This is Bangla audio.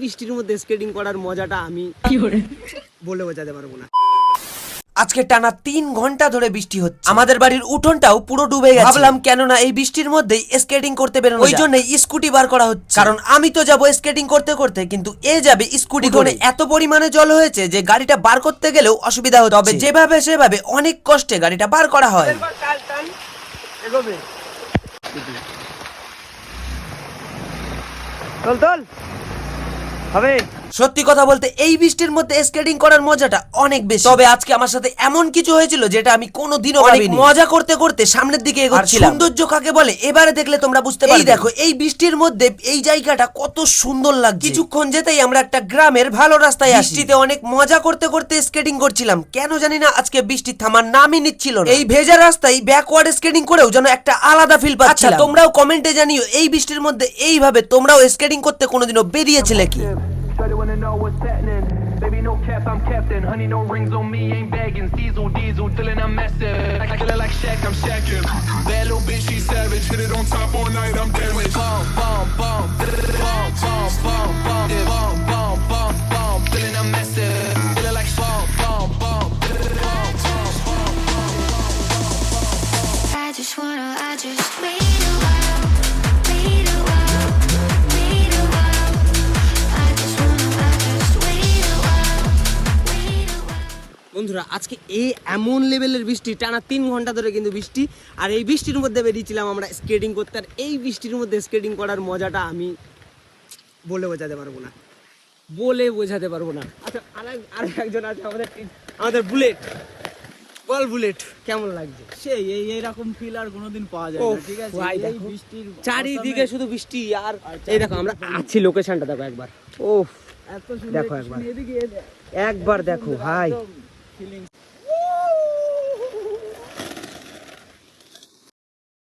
বৃষ্টির মধ্যে স্কেটিং করার মজাটা আমি বলে বোঝাতে পারব না। আজকে টানা তিন ঘণ্টা ধরে বৃষ্টি হচ্ছে। আমাদের বাড়ির উঠোনটাও পুরো ডুবে গেছে। ভাবলাম কেননা এই বৃষ্টির মধ্যেই স্কেটিং করতে বেরোনো ওই জন্যই স্কুটি বার করা হচ্ছে। কারণ আমি তো যাব স্কেটিং করতে করতে কিন্তু এ যাবে স্কুটি করে এত পরিমাণে জল হয়েছে যে গাড়িটা বার করতে গেলেও অসুবিধা হতো তবে যেভাবে সেভাবে অনেক কষ্টে গাড়িটা বার করা হয়। તોલ તોલ. હવે সত্যি কথা বলতে এই বৃষ্টির মধ্যে স্কেটিং করার মজাটা অনেক বেশি। তবে আজকে আমার সাথে এমন কিছু হয়েছিল যেটা আমি কোনোদিনও ভাবিনি। মজা করতে করতে সামনের দিকে এগোচ্ছিলাম। সৌন্দর্য কাকে বলে এবারে দেখলে তোমরা বুঝতে পারবে। এই দেখো এই বৃষ্টির মধ্যে এই জায়গাটা কত সুন্দর লাগছে। কিছুক্ষণ যেতেই আমরা একটা গ্রামের ভালো রাস্তায় আসি। বৃষ্টিতে অনেক মজা করতে করতে স্কেটিং করছিলাম। কেন জানি না আজকে বৃষ্টি থামার নামই নিচ্ছিল না। এই ভেজা রাস্তায় ব্যাকওয়ার্ড স্কেটিং করেও যেন একটা আলাদা ফিল পাচ্ছিলাম। তোমরাও কমেন্টে জানিও এই বৃষ্টির মধ্যে এইভাবে তোমরাও স্কেটিং করতে কোনোদিনও বেরিয়েছিলে কি? Wanna know what's happening. Baby, no cap, I'm captain. Honey, no rings on me, ain't bagging. Diesel, diesel, dealing, I'm massive. Like, like, like Shaq, I'm Shaqin'. Bad little bitch, she savage. Hit it on top all night, I'm damaged. Bomb, bomb, bomb. Bomb, bomb, bomb, bomb. Bomb, bomb, bomb, bomb. Feeling I'm massive. Feeling like bomb, bomb, bomb. Bomb, bomb, bomb. I just wanna, I just wait বন্ধুরা আজকে এই এমন লেভেলের বৃষ্টি টানা তিন ঘণ্টা ধরে কিন্তু বৃষ্টি আর এই বৃষ্টির মধ্যে বেরিয়েছিলাম আমরা স্কেটিং করতে আর এই বৃষ্টির মধ্যে স্কেটিং করার মজাটা আমি বলে বোঝাতে পারব না। বলে বোঝাতে পারব না। আচ্ছা আরেক আরেক একজন আছে আমাদের আমাদের বুলেট বল বুলেট কেমন লাগছে? সেই এই এইরকম ফিল আর কোনোদিন পাওয়া যায় না ঠিক আছে? এই বৃষ্টির চারিদিকে শুধু বৃষ্টি আর এই দেখো আমরা আছি লোকেশনটা দেখো একবার। ও এত সুন্দর দেখো একবার। একবার দেখো ভাই। aquele